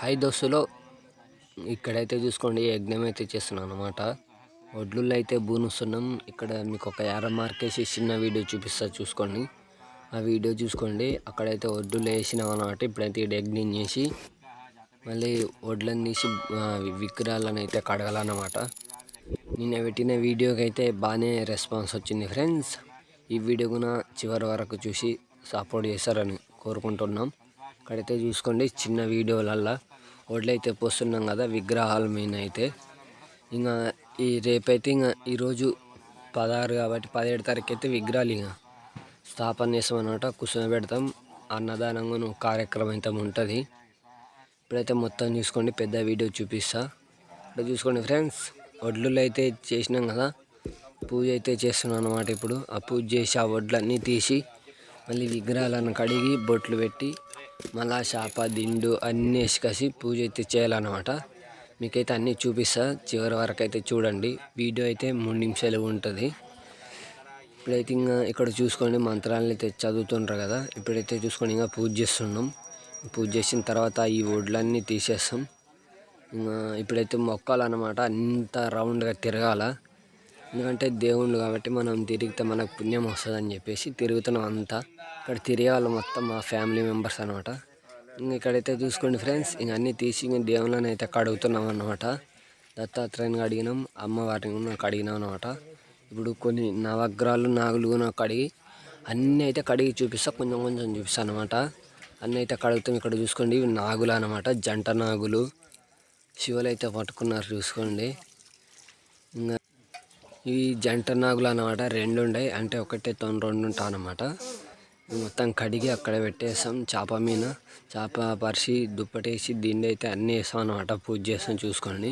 Hi దోస్తులో ఇక్కడైతే చూసుకోండి యజ్ఞం అయితే చేస్తున్నాను అనమాట ఒడ్లు అయితే బూనుస్తున్నాం. ఇక్కడ మీకు ఒక యార మార్కేసి చిన్న వీడియో చూపిస్తా చూసుకోండి. ఆ వీడియో చూసుకోండి. అక్కడైతే ఒడ్లు వేసినాం అనమాట ఇప్పుడైతే ఇక్కడ యజ్ఞం చేసి మళ్ళీ వడ్లను తీసి విగ్రహాలను అయితే కడగాలన్నమాట. నిన్న పెట్టిన వీడియోకి అయితే బాగానే రెస్పాన్స్ వచ్చింది ఫ్రెండ్స్. ఈ వీడియో కూడా చివరి వరకు చూసి సపోర్ట్ చేస్తారని కోరుకుంటున్నాం. ఇక్కడైతే చూసుకోండి చిన్న వీడియోలల్లో వడ్లు అయితే పోస్తున్నాం కదా విగ్రహాల మీద అయితే ఇంకా ఈ రేపైతే ఇంకా ఈరోజు పదహారు కాబట్టి పదిహేడు తారీఖు అయితే విగ్రహాలు ఇంకా స్థాపన చేస్తాం కూర్చోబెడతాం అన్నదానంగా కార్యక్రమం అయితే ఉంటుంది. ఇప్పుడైతే మొత్తం చూసుకోండి పెద్ద వీడియో చూపిస్తా. ఇక్కడ చూసుకోండి ఫ్రెండ్స్ వడ్లు అయితే చేసినాం కదా పూజ అయితే చేస్తున్నాం అనమాట ఇప్పుడు. ఆ పూజ చేసి ఆ వడ్లన్నీ తీసి మళ్ళీ విగ్రహాలను కడిగి బొట్లు పెట్టి మళ్ళా చేప దిండు అన్నీ వేసుకసి పూజ అయితే చేయాలన్నమాట. మీకైతే అన్నీ చూపిస్తా. చివరి వరకు అయితే చూడండి. వీడియో అయితే మూడు నిమిషాలు ఉంటుంది. ఇప్పుడైతే ఇంకా ఇక్కడ చూసుకోండి. మంత్రాలను అయితే చదువుతుంటారు కదా. ఇప్పుడైతే చూసుకోండి. ఇంకా పూజ చేస్తున్నాం. పూజ చేసిన తర్వాత ఈ ఒడ్లన్నీ తీసేస్తాం. ఇప్పుడైతే మొక్కలు అన్నమాట అంత రౌండ్గా తిరగాల. ఎందుకంటే దేవుళ్ళు కాబట్టి మనం తిరిగితే మనకు పుణ్యం వస్తుందని చెప్పేసి తిరుగుతున్నాం అంతా. ఇక్కడ తిరిగే వాళ్ళు మొత్తం మా ఫ్యామిలీ మెంబర్స్ అనమాట ఇంక ఇక్కడైతే చూసుకోండి ఫ్రెండ్స్ ఇంక అన్నీ తీసి ఇంక దేవుళ్ళని అయితే కడుగుతున్నాం అన్నమాట. దత్తాత్రేయుని అడిగినాం అమ్మవారిని కూడా కడిగినాం అనమాట ఇప్పుడు కొన్ని నవగ్రహాలు నాగులు కూడా కడిగి అన్నీ అయితే కడిగి చూపిస్తా కొంచెం కొంచెం చూపిస్తాను అనమాట అన్నీ అయితే కడుగుతాం ఇక్కడ చూసుకోండి ఇవి నాగులు అనమాట జంట నాగులు. శివులు అయితే పట్టుకున్నారు చూసుకోండి. ఇవి జంట నాగులు అనమాట రెండు ఉన్నాయి అంటే ఒకటే తొన్ రెండు ఉంటా అనమాట మొత్తం కడిగి అక్కడ పెట్టేస్తాం. చేప మీద చేప పరిచి దుప్పటేసి దీన్ని అయితే అన్నీ వేస్తాం అనమాట పూజ చేస్తాం చూసుకోండి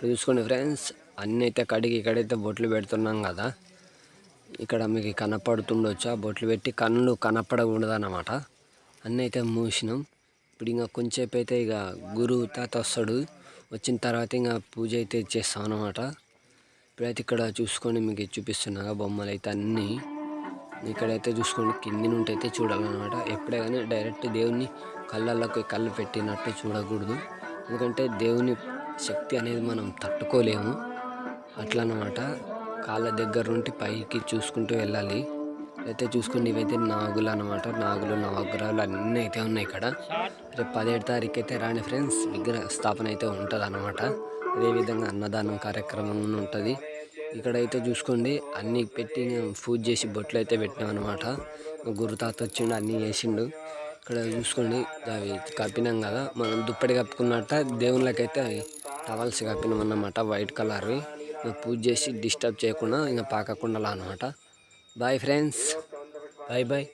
చూసుకోండి ఫ్రెండ్స్ అన్నీ అయితే కడిగి ఇక్కడైతే బొట్లు పెడుతున్నాం కదా. ఇక్కడ మీకు కనపడుతుండొచ్చు. ఆ బొట్లు పెట్టి కళ్ళు కనపడకూడదు అనమాట అన్నీ అయితే మూసినాం. ఇప్పుడు ఇంకా కొంచెంసేపు అయితే ఇక గురువు తాత వస్తాడు. వచ్చిన తర్వాత ఇంకా పూజ అయితే చేస్తాం అనమాట ఇప్పుడైతే ఇక్కడ చూసుకొని మీకు చూపిస్తున్నా బొమ్మలు అయితే అన్నీ. ఇక్కడైతే చూసుకోండి కింది నుండి అయితే చూడాలన్నమాట. ఎప్పుడే కానీ డైరెక్ట్ దేవుని కళ్ళల్లోకి కళ్ళు పెట్టినట్టు చూడకూడదు. ఎందుకంటే దేవుని శక్తి అనేది మనం తట్టుకోలేము. అట్లా అన్నమాట కాళ్ళ దగ్గర నుండి పైకి చూసుకుంటూ వెళ్ళాలి. అయితే చూసుకుని ఇవైతే నాగులు అనమాట నాగులు నవగ్రహాలు అన్నీ అయితే ఉన్నాయి ఇక్కడ. రేపు పదిహేడు తారీఖు అయితే రాని ఫ్రెండ్స్. విగ్రహ స్థాపన అయితే ఉంటుంది అనమాట అదేవిధంగా అన్నదానం కార్యక్రమం ఉంటుంది. ఇక్కడైతే చూసుకోండి అన్నీ పెట్టి పూజ చేసి బొట్లు అయితే పెట్టినాం అనమాట గురు తాత వచ్చిండు అన్నీ చేసిండు. ఇక్కడ చూసుకోండి అవి కప్పినాం కదా. మనం దుప్పటి కప్పుకున్నట్ట దేవుళ్ళకైతే అవి టవల్స్ కప్పినాం అన్నమాట వైట్ కలర్వి పూజ చేసి డిస్టర్బ్ చేయకుండా ఇంకా పాకకుండా అనమాట బాయ్ ఫ్రెండ్స్ బాయ్ బాయ్